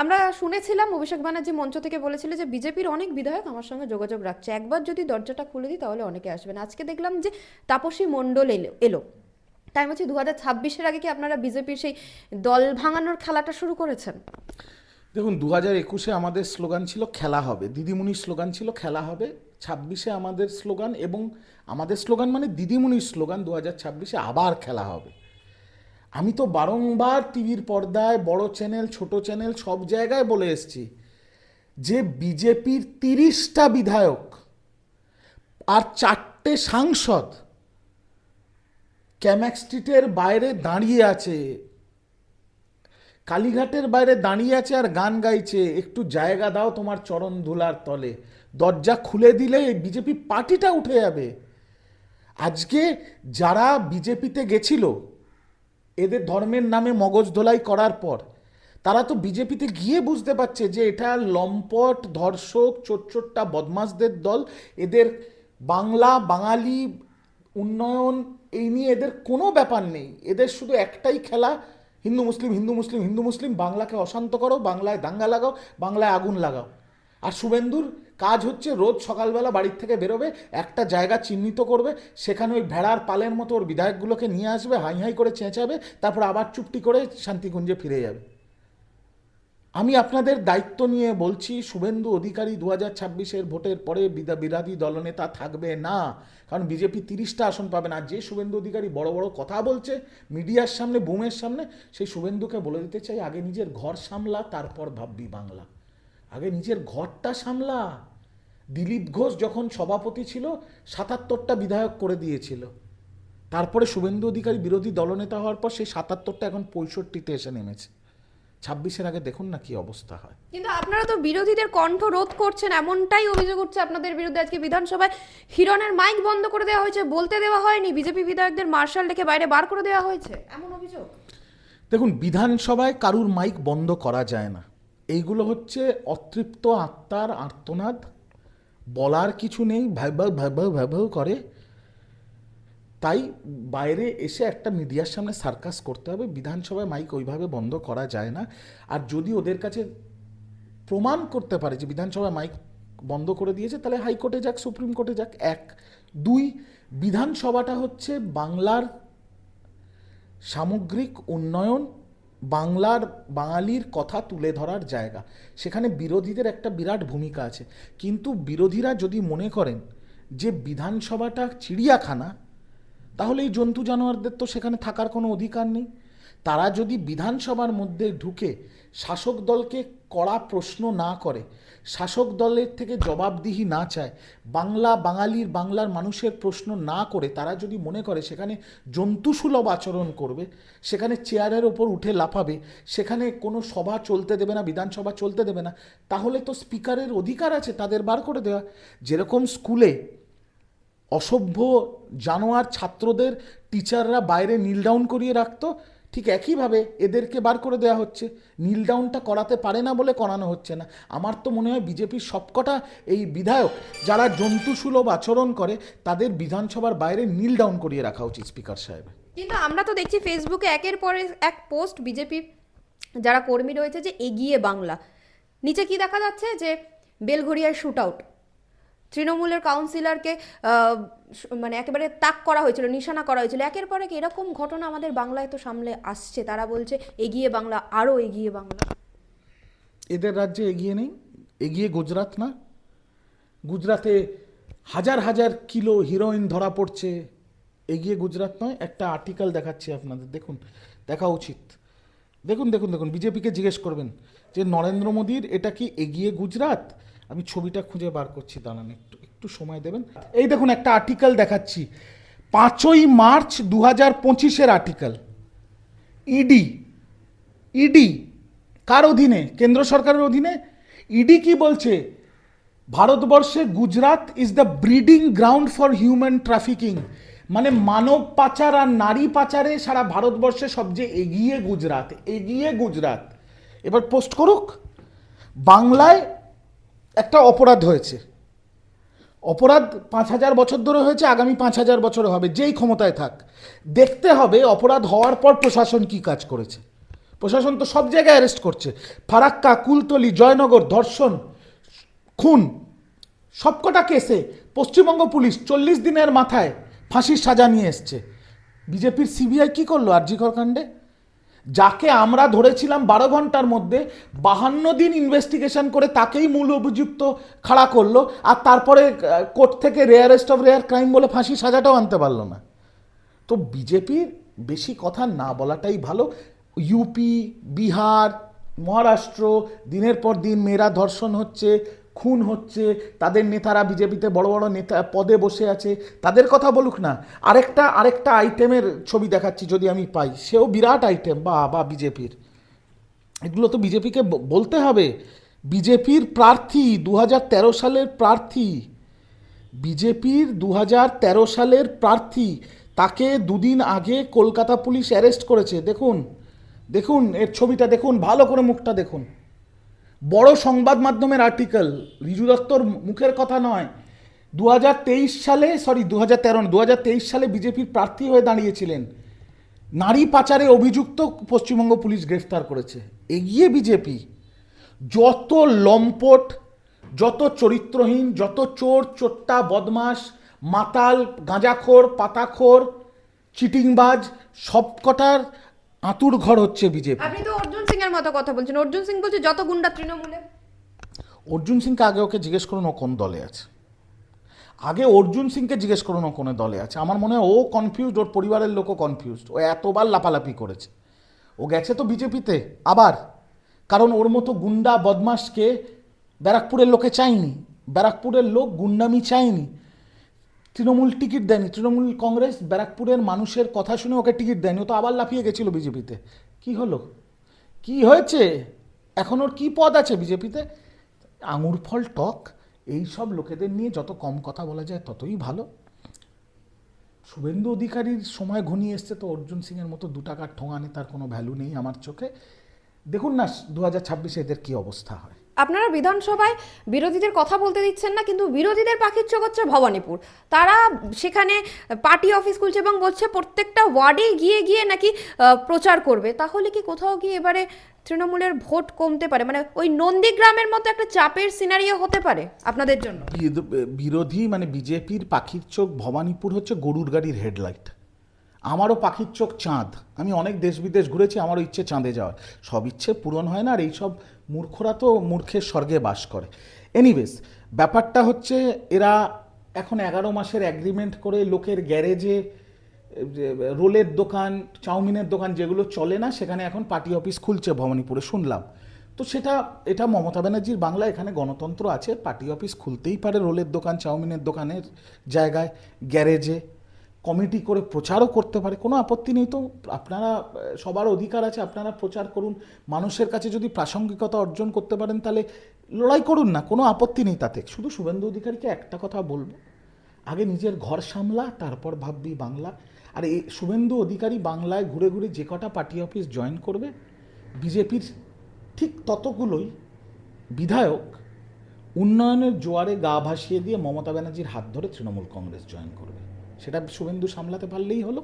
আমরা শুনেছিলাম অভিষেক ব্যানার্জি মঞ্চ থেকে বলেছিল যে বিজেপির অনেক বিধায়ক আমার সঙ্গে যোগাযোগ রাখছে। একবার যদি দরজাটা খুলে দিই তাহলে অনেকে আসবেন আজকে দেখলাম যে তাপসী মণ্ডল এলো এলো। তাই বলছি দু হাজার ছাব্বিশের আগে কি আপনারা বিজেপির সেই দল ভাঙানোর খেলাটা শুরু করেছেন? দেখুন দু হাজার একুশে আমাদের স্লোগান ছিল খেলা হবে। দিদিমণির স্লোগান ছিল খেলা হবে। ছাব্বিশে আমাদের স্লোগান এবং আমাদের স্লোগান মানে দিদিমণির স্লোগান। দু হাজার ছাব্বিশে আবার খেলা হবে। আমি তো বারংবার টিভির পর্দায় বড় চ্যানেল, ছোট চ্যানেল সব জায়গায় বলে এসেছি যে বিজেপির তিরিশটা বিধায়ক আর চারটে সাংসদ ক্যাম্যাক স্ট্রিটের বাইরে দাঁড়িয়ে আছে, কালীঘাটের বাইরে দাঁড়িয়ে আছে আর গান গাইছে। একটু জায়গা দাও তোমার চরণ ধুলার তলে। দরজা খুলে দিলে বিজেপি পার্টিটা উঠে যাবে। আজকে যারা বিজেপিতে গেছিল এদের ধর্মের নামে মগজ ধোলাই করার পর, তারা তো বিজেপিতে গিয়ে বুঝতে পারছে যে এটা লম্পট, ধর্ষক চোটচোট্টা বদমাসদের দল, এদের বাংলা, বাঙালি উন্নয়ন, এই নিয়ে এদের কোনো ব্যাপার নেই। এদের শুধু একটাই খেলা, হিন্দু, মুসলিম হিন্দু মুসলিম হিন্দু, মুসলিম, বাংলাকে অশান্ত করো, বাংলায় দাঙ্গা লাগাও, বাংলায় আগুন লাগাও। আর শুভেন্দুর কাজ হচ্ছে রোজ সকালবেলা বাড়ির থেকে বেরোবে, একটা জায়গা চিহ্নিত করবে, সেখানে ওই ভেড়ার পালের মতো ওর বিধায়কগুলোকে নিয়ে আসবে, হাই হাই করে চেঁচাবে, তারপর আবার চুপটি করে শান্তিকুঞ্জে ফিরে যাবে। আমি আপনাদের দায়িত্ব নিয়ে বলছি, শুভেন্দু অধিকারী দু হাজার ছাব্বিশের ভোটের পরে বিরোধী দলনেতা থাকবে না। কারণ বিজেপি তিরিশটা আসন পাবে না। যে শুভেন্দু অধিকারী বড় বড় কথা বলছে, মিডিয়ার সামনে, বুমের সামনে, সেই শুভেন্দুকে বলে দিতে চাই, আগে নিজের ঘর সামলা, তারপর ভাববি বাংলা। আগে নিজের ঘরটা সামলা। দিলীপ ঘোষ যখন সভাপতি ছিল সাতাত্তরটা বিধায়ক করে দিয়েছিল। তারপরে শুভেন্দু অধিকারী বিরোধী দলনেতা হওয়ার পর সেই সাতাত্তরটা এখন পঁয়ষট্টিতে এসে নেমেছে। ছাব্বিশের আগে দেখুন না কি অবস্থা হয়। কিন্তু আপনারা তো বিরোধীদের কণ্ঠ রোধ করছেন এমনটাই অভিযোগ উঠছে আপনাদের বিরুদ্ধে। আজকে বিধানসভায় হিরণের মাইক বন্ধ করে দেওয়া হয়েছে বলতে দেওয়া হয়নি। বিজেপি বিধায়কদের মার্শাল ডেকে বাইরে বার করে দেওয়া হয়েছে এমন অভিযোগ। দেখুন বিধানসভায় কারুর মাইক বন্ধ করা যায় না। এইগুলো হচ্ছে অতৃপ্ত আত্মার আর্তনাদ। বলার কিছু নেই ভ্যাবাউ ভ্যাবাউ ভ্যাবাউ করে। তাই বাইরে এসে একটা মিডিয়ার সামনে সার্কাস করতে হবে। বিধানসভায় মাইক ওইভাবে বন্ধ করা যায় না। আর যদি ওদের কাছে প্রমাণ করতে পারে যে বিধানসভায় মাইক বন্ধ করে দিয়েছে, তাহলে হাইকোর্টে যাক, সুপ্রিম কোর্টে যাক। এক। দুই, বিধানসভাটা হচ্ছে বাংলার সামগ্রিক উন্নয়ন বাংলার বাঙালির কথা তুলে ধরার জায়গা। সেখানে বিরোধীদের একটা বিরাট ভূমিকা আছে। কিন্তু বিরোধীরা যদি মনে করেন যে বিধানসভাটা চিড়িয়াখানা, তাহলে এই জন্তু জানোয়ারদের তো সেখানে থাকার কোনো অধিকার নেই। তারা যদি বিধানসভার মধ্যে ঢুকে শাসক দলকে কড়া প্রশ্ন না করে, শাসক দলের থেকে জবাবদিহি না চায়, বাংলা বাঙালির বাংলার মানুষের প্রশ্ন না করে তারা যদি মনে করে সেখানে জন্তুসুলভ আচরণ করবে, সেখানে চেয়ারের ওপর উঠে লাফাবে, সেখানে কোনো সভা চলতে দেবে না, বিধানসভা চলতে দেবে না, তাহলে তো স্পিকারের অধিকার আছে তাদের বার করে দেওয়া। যেরকম স্কুলে অসভ্য জানোয়ার ছাত্রদের টিচাররা বাইরে নীল ডাউন করিয়ে রাখতো ঠিক একইভাবে এদেরকে বার করে দেওয়া হচ্ছে। নীল ডাউনটা করাতে পারে না বলে করানো হচ্ছে না। আমার তো মনে হয় বিজেপির সবকটা এই বিধায়ক যারা জন্তুসুলভ আচরণ করে, তাদের বিধানসভার বাইরে নীল ডাউন করিয়ে রাখা উচিত স্পিকার সাহেব। কিন্তু আমরা তো দেখছি ফেসবুকে একের পরে এক পোস্ট বিজেপির যারা কর্মী রয়েছে যে এগিয়ে বাংলা। নিচে কি দেখা যাচ্ছে? যে বেলঘড়িয়ায় শুট আউট তৃণমূলের কাউন্সিলরকে মানে একেবারে তাক করা হয়েছিল, নিশানা করা হয়েছিল। একের পর এক এরকম ঘটনা আমাদের বাংলায় তো সামলে আসছে। তারা বলছে, এগিয়ে বাংলা আরও এগিয়ে বাংলা। এদের রাজ্যে এগিয়ে নেই। এগিয়ে গুজরাট না। গুজরাটে হাজার হাজার কিলো হিরোইন ধরা পড়ছে। এগিয়ে গুজরাট নয়, একটা আর্টিকেল দেখাচ্ছি আপনাদের। দেখুন, দেখা উচিত। দেখুন দেখুন দেখুন, বিজেপিকে জিজ্ঞেস করবেন যে, নরেন্দ্র মোদীর এটা কি এগিয়ে গুজরাট? আমি ছবিটা খুঁজে বার করছি, দাঁড়ান একটু একটু সময় দেবেন। এই দেখুন একটা আর্টিকেল দেখাচ্ছি। পাঁচই মার্চ দু হাজার পঁচিশের আর্টিকেল ইডি ইডি কার অধীনে? কেন্দ্র সরকারের অধীনে? ইডি কি বলছে? ভারতবর্ষে Gujarat is the breeding ground for human trafficking মানে মানব পাচার আর নারী পাচারে সারা ভারতবর্ষে সবচেয়ে এগিয়ে গুজরাট এগিয়ে গুজরাট। এবার পোস্ট করুক। বাংলায় একটা অপরাধ হয়েছে। অপরাধ পাঁচ হাজার বছর ধরে হয়েছে, আগামী পাঁচ হাজার বছরে হবে, যেই ক্ষমতায় থাক। দেখতে হবে অপরাধ হওয়ার পর প্রশাসন কি কাজ করেছে। প্রশাসন তো সব জায়গায় অ্যারেস্ট করছে। ফারাক্কা, কুলতলি, জয়নগর, ধর্ষণ, খুন, সবকটা কেসে পশ্চিমবঙ্গ পুলিশ চল্লিশ দিনের মাথায় ফাঁসির সাজা নিয়ে এসছে। বিজেপির সিবিআই কি করল আরজিকর কাণ্ডে যাকে আমরা ধরেছিলাম বারো ঘণ্টার মধ্যে বাহান্ন দিন ইনভেস্টিগেশন করে তাকেই মূল অভিযুক্ত খাড়া করল, আর তারপরে কোর্ট থেকে রেয়ারেস্ট অফ রেয়ার ক্রাইম বলে ফাঁসি সাজাটাও আনতে পারল না। তো বিজেপির বেশি কথা না বলাটাই ভালো। ইউপি বিহার, মহারাষ্ট্র, দিনের পর দিন মেয়েরা ধর্ষণ হচ্ছে খুন হচ্ছে, তাদের নেতারা বিজেপিতে বড় বড় নেতা পদে বসে আছে। তাদের কথা বলুক না। আরেকটা আরেকটা আইটেমের ছবি দেখাচ্ছি যদি আমি পাই। সেও বিরাট আইটেম বা বা বিজেপির। এগুলো তো বিজেপিকে বলতে হবে। বিজেপির প্রার্থী দু হাজার তেরো সালের প্রার্থী। বিজেপির দু হাজার তেরো সালের প্রার্থী, তাকে দুদিন আগে কলকাতা পুলিশ অ্যারেস্ট করেছে। দেখুন দেখুন, এর ছবিটা দেখুন, ভালো করে মুখটা দেখুন। বড় সংবাদ মাধ্যমের আর্টিকেল রিজু দত্তর মুখের কথা নয়। দু সালে সরি দু হাজার তেরো দু সালে বিজেপির প্রার্থী হয়ে দাঁড়িয়েছিলেন। নারী পাচারে অভিযুক্ত পশ্চিমবঙ্গ পুলিশ গ্রেফতার করেছে। এগিয়ে বিজেপি। যত লম্পট, যত চরিত্রহীন, যত চোর, চোট্টা বদমাস মাতাল, গাঁজাখোর, পাতাখোর, চিটিংবাজ, সবকটার আঁতুর ঘর হচ্ছে বিজেপি। সিং এর মতো কথা বলছেন। অর্জুন সিং বলছে, যত গুন্ডা তৃণমূলে অর্জুন সিংকে আগে ওকে জিজ্ঞেস করুন ও কোন দলে আছে। আগে অর্জুন সিংকে জিজ্ঞেস করুন ও কোন দলে আছে। আমার মনে হয় ও কনফিউজড ওর পরিবারের লোকও কনফিউজড ও এতবার লাপালাপি করেছে। ও গেছে তো বিজেপিতে, আবার। কারণ ওর মতো গুন্ডা বদমাসকে ব্যারাকপুরের লোকে চায়নি। ব্যারাকপুরের লোক গুন্ডামি চায়নি। তৃণমূল টিকিট দেয়নি। তৃণমূল কংগ্রেস ব্যারাকপুরের মানুষের কথা শুনে ওকে টিকিট দেয়নি। ও তো আবার লাফিয়ে গেছিল বিজেপিতে। কি হলো? কি হয়েছে? এখন ওর কী পদ আছে বিজেপিতে? আঙুর ফল, টক, এই সব লোকেদের নিয়ে যত কম কথা বলা যায় ততই ভালো। শুভেন্দু অধিকারীর সময় ঘনিয়ে এসছে তো অর্জুন সিংয়ের মতো দু টাকার ঠোঙানে তার কোনো ভ্যালু নেই আমার চোখে। দেখুন না, দু হাজার ছাব্বিশে এদের কী অবস্থা হয়? আপনারা বিধানসভায় বিরোধীদের কথা বলতে দিচ্ছেন না, কিন্তু বিরোধীদের পাখির চোখ হচ্ছে ভবানীপুর। তারা সেখানে পার্টি অফিস খুলছে এবং বলছে প্রত্যেকটা ওয়ার্ডে গিয়ে গিয়ে নাকি প্রচার করবে। তাহলে কি কোথাও গিয়ে এবারে তৃণমূলের ভোট কমতে পারে? মানে ওই নন্দীগ্রামের মতো একটা চাপের সিনারিও হতে পারে আপনাদের জন্য? বিরোধী মানে বিজেপির পাখির চোখ ভবানীপুর হচ্ছে গরুর গাড়ির হেডলাইট। আমারও পাখির চোখ চাঁদ। আমি অনেক দেশ বিদেশ ঘুরেছি, আমারও ইচ্ছে চাঁদে যাওয়ার। সব ইচ্ছে পূরণ হয় না আর এইসব মূর্খরা তো মূর্খের স্বর্গে বাস করে। এনিওয়েজ ব্যাপারটা হচ্ছে এরা এখন এগারো মাসের অ্যাগ্রিমেন্ট করে লোকের গ্যারেজে, রোলের দোকান, চাউমিনের দোকান যেগুলো চলে না, সেখানে এখন পার্টি অফিস খুলছে ভবানীপুরে, শুনলাম। তো সেটা, এটা মমতা ব্যানার্জির বাংলা, এখানে গণতন্ত্র আছে পার্টি অফিস খুলতেই পারে রোলের দোকান, চাউমিনের দোকানের জায়গায়, গ্যারেজে। কমিটি করে প্রচারও করতে পারে, কোনো আপত্তি নেই তো? আপনারা সবার অধিকার আছে, আপনারা প্রচার করুন। মানুষের কাছে যদি প্রাসঙ্গিকতা অর্জন করতে পারেন, তাহলে লড়াই করুন না, কোনো আপত্তি নেই তাতে। শুধু শুভেন্দু অধিকারীকে একটা কথা বলব। আগে নিজের ঘর সামলা, তারপর ভাববি বাংলা। আর এই শুভেন্দু অধিকারী বাংলায় ঘুরে ঘুরে যে কটা পার্টি অফিস জয়েন করবে, বিজেপির ঠিক ততগুলোই বিধায়ক উন্নয়নের জোয়ারে গা ভাসিয়ে দিয়ে মমতা ব্যানার্জির হাত ধরে তৃণমূল কংগ্রেস জয়েন করবে। সেটা শুভেন্দু সামলাতে পারলেই হলো।